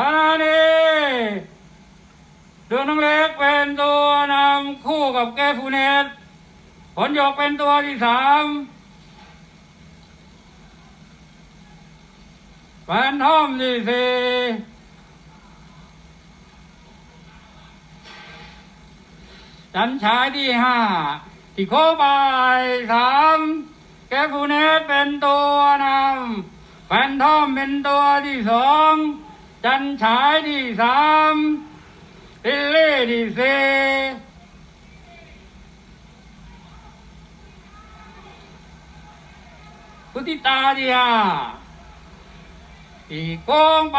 มานี่ดวงน้องเล็กเป็นตัวนำคู่กับแก้ฟูเนตผลหยกเป็นตัวที่สามแฟนทอมที่สี่จันชายที่ห้าที่โคบายสามแกฟูเนตเป็นตัวนำแฟนทอมเป็นตัวที่สอง จันฉายที่สามลิลลี่ที่สี่พุทธิตาดีฮะอีกโค้งไป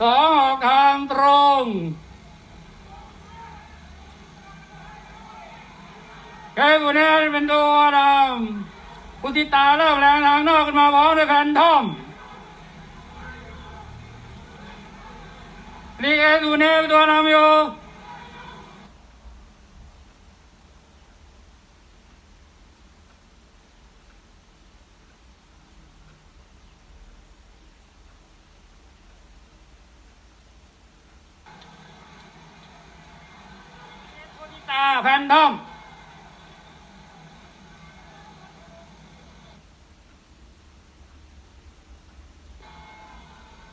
สองออกทางตรงแกคนนี้เป็นตัวดำพุทธิตาเริ่มแรงทางนอกขึ้นมาพร้อมด้วยแผ่นทอม นี่แกตัวนี้เป็นตัวนำอยู่ พุทธิตาแผ่นทอม